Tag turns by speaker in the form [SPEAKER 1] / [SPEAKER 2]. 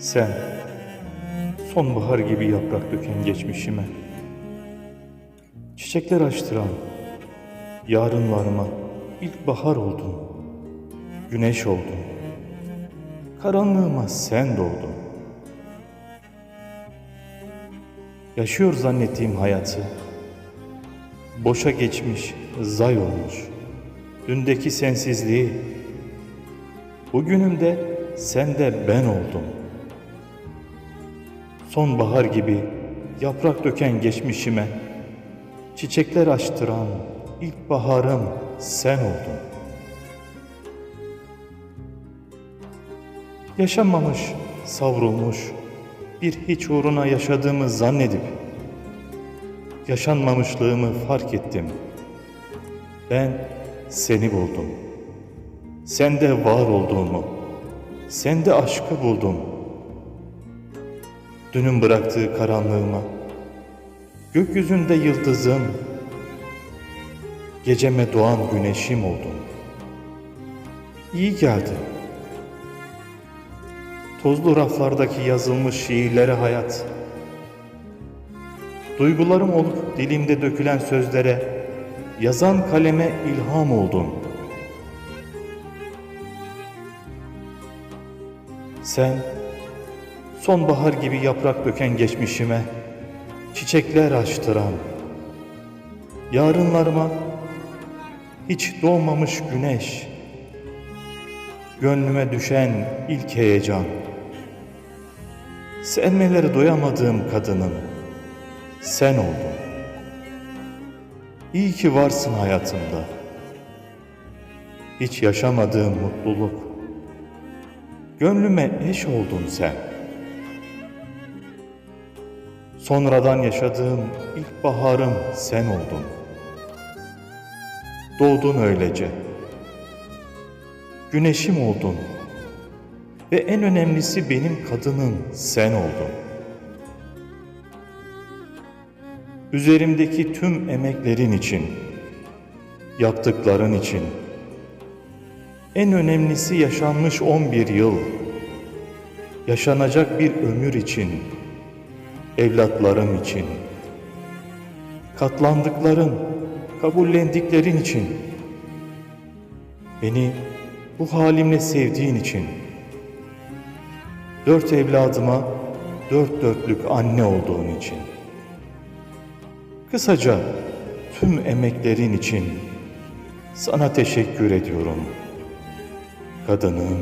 [SPEAKER 1] Sen, sonbahar gibi yaprak döken geçmişime, çiçekler açtıran, yarınlarıma ilkbahar oldun, güneş oldun, karanlığıma sen doğdun. Yaşıyor zannettiğim hayatı, boşa geçmiş, zay olmuş, dündeki sensizliği, bugünümde sen de ben oldum. Sonbahar gibi yaprak döken geçmişime, çiçekler açtıran ilkbaharım sen oldun. Yaşanmamış, savrulmuş, bir hiç uğruna yaşadığımı zannedip, yaşanmamışlığımı fark ettim. Ben seni buldum. Sende var olduğumu, sende aşkı buldum. Dünün bıraktığı karanlığıma, gökyüzünde yıldızım, geceme doğan güneşim oldun. İyi geldi. Tozlu raflardaki yazılmış şiirlere hayat. Duygularım olup dilimde dökülen sözlere, yazan kaleme ilham oldun. Sen, sonbahar gibi yaprak döken geçmişime, çiçekler açtıran, yarınlarıma hiç doğmamış güneş, gönlüme düşen ilk heyecan, sevmeleri doyamadığım kadının sen oldun. İyi ki varsın hayatımda. Hiç yaşamadığım mutluluk. Gönlüme eş oldun sen. Sonradan yaşadığım ilkbaharım sen oldun. Doğdun öylece. Güneşim oldun. Ve en önemlisi benim kadının sen oldun. Üzerimdeki tüm emeklerin için, yaptıkların için, en önemlisi yaşanmış 11 yıl, yaşanacak bir ömür için, evlatlarım için, katlandıkların, kabullendiklerin için, beni bu halimle sevdiğin için, dört evladıma dört dörtlük anne olduğun için, kısaca tüm emeklerin için sana teşekkür ediyorum. Kadınım,